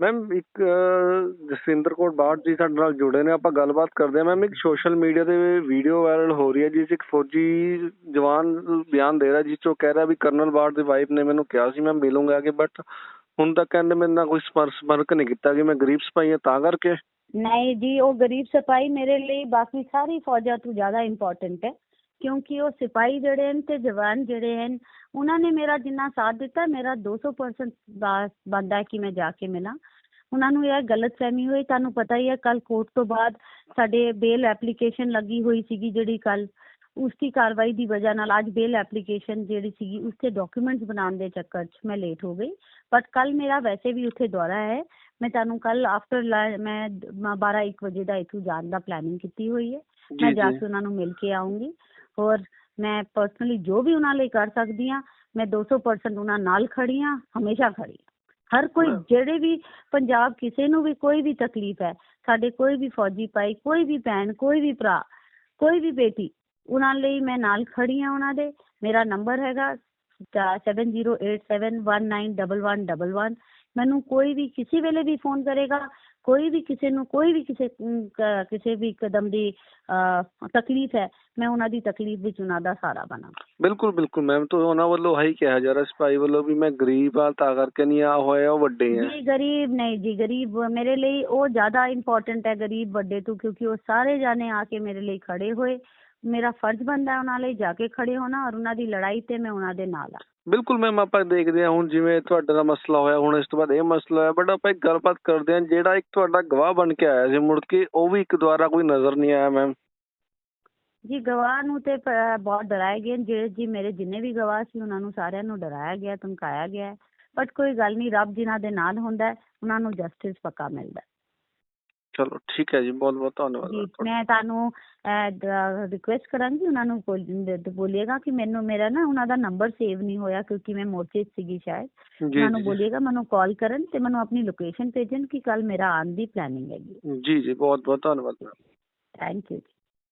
Ma'am ਇੱਕ ਜਸਵਿੰਦਰ ਕੌਰ ਬਾਠ ਜੀ ਸਾਡੇ ਨਾਲ ਜੁੜੇ ਨੇ, ਆਪਾਂ ਗੱਲਬਾਤ ਕਰਦੇ ਹਾਂ। ਮੈਮ ਇੱਕ ਸੋਸ਼ਲ ਮੀਡੀਆ ਤੇ ਵੀਡੀਓ ਵਾਇਰਲ ਹੋ ਰਹੀ ਹੈ, ਜਿਸ ਇੱਕ ਫੌਜੀ ਜਵਾਨ ਬਿਆਨ ਦੇ ਰਿਹਾ, ਜਿਸ 'ਚ ਉਹ ਕਹਿ ਰਿਹਾ ਵੀ ਕਰਨਲ ਬਾਠ ਦੀ ਵਾਈਫ ਨੇ ਮੈਨੂੰ ਕਿਹਾ ਸੀ ਮੈਂ ਮਿਲੂੰਗਾ ਕਿ ਬਟ ਹੁਣ ਤੱਕ ਕਹਿੰਦੇ ਮੇਰੇ ਨਾਲ ਕੋਈ ਸੰਪਰਕ ਨਹੀਂ ਕੀਤਾ ਕਿ ਮੈਂ ਗਰੀਬ ਸਿਪਾਹੀ ਹਾਂ, ਤਾਂ ਕਰਕੇ? ਨਹੀਂ ਜੀ, ਉਹ ਗਰੀਬ ਸਿਪਾਹੀ ਮੇਰੇ ਲਈ ਬਾਕੀ ਸਾਰੀ ਫੌਜਾਂ ਤੋਂ ਜ਼ਿਆਦਾ ਇੰਪੋਰਟੈਂਟ ਹੈ। ਕਿਉਂਕਿ ਉਹ ਸਿਪਾਹੀ ਜਿਹੜੇ ਹਨ ਤੇ ਜਵਾਨ ਜਿਹੜੇ ਹਨ ਉਹਨਾਂ ਨੇ ਮੇਰਾ ਜਿੰਨਾ ਸਾਥ ਦਿੱਤਾ ਮੇਰਾ 200% ਦਾ ਬਣਦਾ ਹੈ ਕਿ ਮੈਂ ਜਾ ਕੇ ਮਿਲਾਂ। ਉਹਨਾਂ ਨੂੰ ਇਹ ਗਲਤਫਹਿਮੀ ਹੋਈ। ਤੁਹਾਨੂੰ ਪਤਾ ਹੀ ਹੈ ਕੱਲ ਕੋਰਟ ਤੋਂ ਬਾਅਦ ਸਾਡੇ ਬੇਲ ਐਪਲੀਕੇਸ਼ਨ ਲੱਗੀ ਹੋਈ ਸੀਗੀ ਜਿਹੜੀ ਕੱਲ ਉਸ ਦੀ ਕਾਰਵਾਈ ਦੀ ਵਜ੍ਹਾ ਨਾਲ ਅੱਜ ਬੇਲ ਐਪਲੀਕੇਸ਼ਨ ਜਿਹੜੀ ਸੀਗੀ ਉਸ ਤੇ ਡਾਕੂਮੈਂਟਸ ਬਣਾਉਣ ਦੇ ਚੱਕਰ 'ਚ ਮੈਂ ਲੇਟ ਹੋ ਗਈ। ਬਟ ਕੱਲ ਮੇਰਾ ਵੈਸੇ ਵੀ ਉੱਥੇ ਦੌਰਾ ਹੈ। ਮੈਂ ਤੁਹਾਨੂੰ ਕੱਲ ਆਫਟਰ ਮੈਂ 12 1 ਵਜੇ ਦਾ ਇੱਥੋਂ ਜਾਣ ਦਾ ਪਲੈਨਿੰਗ ਕੀਤੀ ਹੋਈ ਹੈ। ਮੈਂ ਜੀ ਕੇ ਉਹਨਾਂ ਨੂੰ ਮਿਲ ਕੇ ਆਉਂਗੀ ਔਰ ਮੈਂ ਪਰਸਨਲੀ ਜੋ ਵੀ ਉਹਨਾਂ ਲਈ ਕਰ ਸਕਦੀ ਹਾਂ ਮੈਂ 200% ਉਹਨਾਂ ਨਾਲ ਖੜੀ ਹਾਂ ਹਮੇਸ਼ਾ ਖੜੀ। ਹਰ ਕੋਈ। ਜਿਹੜੇ ਵੀ ਪੰਜਾਬ ਕਿਸੇ ਨੂੰ ਵੀ ਕੋਈ ਵੀ ਤਕਲੀਫ ਹੈ ਸਾਡੇ ਕੋਈ ਵੀ ਫੌਜੀ ਭਾਈ ਕੋਈ ਵੀ ਭੈਣ ਕੋਈ ਵੀ ਭਰਾ ਕੋਈ ਵੀ ਬੇਟੀ ਉਹਨਾਂ ਲਈ ਮੈਂ ਨਾਲ ਖੜੀ ਹਾਂ ਉਹਨਾਂ ਦੇ ਮੇਰਾ ਨੰਬਰ ਹੈਗਾ 7087191111 ਮੈਨੂੰ ਕੋਈ ਵੀ ਕਿਸੇ ਵੇਲੇ ਵੀ ਫੋਨ ਕਰੇਗਾ ਕੋਈ ਵੀ ਕਿਸੇ ਨੂੰ ਕੋਈ ਵੀ ਕਿਸੇ ਕਿਸੇ ਵੀ ਕਦਮ ਦੀ ਤਕਲੀਫ ਹੈ ਮੈਂ ਉਹਨਾਂ ਦੀ ਤਕਲੀਫ ਵਿੱਚ ਉਹਨਾਂ ਦਾ ਸਾਰਾ ਬਣਾ ਬਿਲਕੁਲ ਬਿਲਕੁਲ ਮੈਮ ਤੋਂ ਉਹਨਾਂ ਵੱਲੋਂ ਆਹੀ ਕਿਹਾ ਜਾ ਰਿਹਾ ਸਿਪਾਹੀ ਵੱਲੋਂ ਵੀ ਮੈਂ ਗਰੀਬ ਆ ਤਾਂ ਕਰਕੇ ਨਹੀਂ ਆ ਹੋਇਆ ਉਹ ਵੱਡੇ ਆ ਜੀ ਗਰੀਬ ਨਹੀਂ ਜੀ ਗਰੀਬ ਮੇਰੇ ਲਈ ਉਹ ਜ਼ਿਆਦਾ ਇੰਪੋਰਟੈਂਟ ਹੈ ਗਰੀਬ ਵੱਡੇ ਤੋਂ ਕਿਉਂਕਿ ਉਹ ਸਾਰੇ ਜਾਣੇ ਆ ਕੇ ਮੇਰੇ ਲਈ ਖੜੇ ਹੋਏ। ਮੇਰਾ ਫਰਜ਼ ਬਣਦਾ ਹੈ ਉਹਨਾਂ ਲਈ ਜਾ ਕੇ ਖੜੇ ਹੋਣਾ ਔਰ ਉਹਨਾਂ ਦੀ ਲੜਾਈ ਤੇ ਮੈਂ ਉਹਨਾਂ ਦੇ ਨਾਲ ਆ ਬਿਲਕੁਲ ਮੈਮ ਆਪਾਂ ਦੇਖਦੇ ਹਾਂ ਹੁਣ ਜਿਵੇਂ ਤੁਹਾਡੇ ਦਾ ਮਸਲਾ ਹੋਇਆ ਹੁਣ ਇਸ ਤੋਂ ਬਾਅਦ ਇਹ ਮਸਲਾ ਹੈ ਬਟ ਆਪਾਂ ਇੱਕ ਗੱਲਬਾਤ ਕਰਦੇ ਹਾਂ ਜਿਹੜਾ ਇੱਕ ਤੁਹਾਡਾ ਗਵਾਹ ਬਣ ਕੇ ਆਇਆ ਸੀ ਮੁੜ ਕੇ ਉਹ ਵੀ ਇੱਕ ਦੁਆਰਾ ਕੋਈ ਨਜ਼ਰ ਨਹੀਂ ਆਇਆ ਮੈਮ ਜੀ ਗਵਾਹ ਨੂੰ ਤੇ ਬਹੁਤ ਡਰਾਇਆ ਗਿਆ ਜਿਹੜੇ ਜੀ ਮੇਰੇ ਜਿੰਨੇ ਵੀ ਗਵਾਹ ਸੀ ਉਹਨਾਂ ਨੂੰ ਸਾਰਿਆਂ ਨੂੰ ਡਰਾਇਆ ਗਿਆ ਧਮਕਾਇਆ ਗਿਆ ਬਟ ਕੋਈ ਗੱਲ ਨਹੀਂ ਰੱਬ ਜਿਨ੍ਹਾਂ ਦੇ ਨਾਲ ਹੁੰਦਾ ਉਹਨਾਂ ਨੂੰ ਜਸਟਿਸ ਪੱਕਾ ਮਿਲਦਾ। ਚਲੋ ਠੀਕ ਹੈ ਜੀ ਬਹੁਤ ਬਹੁਤ ਧੰਨਵਾਦ ਜੀ ਮੈਮ ਤੁਹਾਡਾ। ਮੈਂ ਤੁਹਾਨੂੰ ਰਿਕੁਐਸਟ ਕਰਾਂਗੀ ਉਹਨਾਂ ਨੂੰ ਬੋਲ- ਬੋਲੀਏਗਾ ਕਿ ਮੈਨੂੰ ਮੇਰਾ ਨਾ ਉਹਨਾਂ ਦਾ ਨੰਬਰ ਸੇਵ ਨਹੀਂ ਹੋਇਆ ਕਿਉਂਕਿ ਮੈਂ ਮੋਰਚੇ 'ਚ ਸੀਗੀ ਸ਼ਾਇਦ। ਜੀ ਉਹਨਾਂ ਨੂੰ ਜੀ ਬੋਲੀਏਗਾ ਮੈਨੂੰ ਕਾਲ ਕਰਨ ਤੇ ਮੈਨੂੰ ਆਪਣੀ ਲੋਕੇਸ਼ਨ ਭੇਜਣ ਕਿ ਕੱਲ ਮੇਰਾ ਆਉਣ ਦੀ ਪਲੈਨਿੰਗ ਹੈਗੀ। ਜੀ ਜੀ ਬਹੁਤ ਬਹੁਤ ਧੰਨਵਾਦ। Ma'am thank you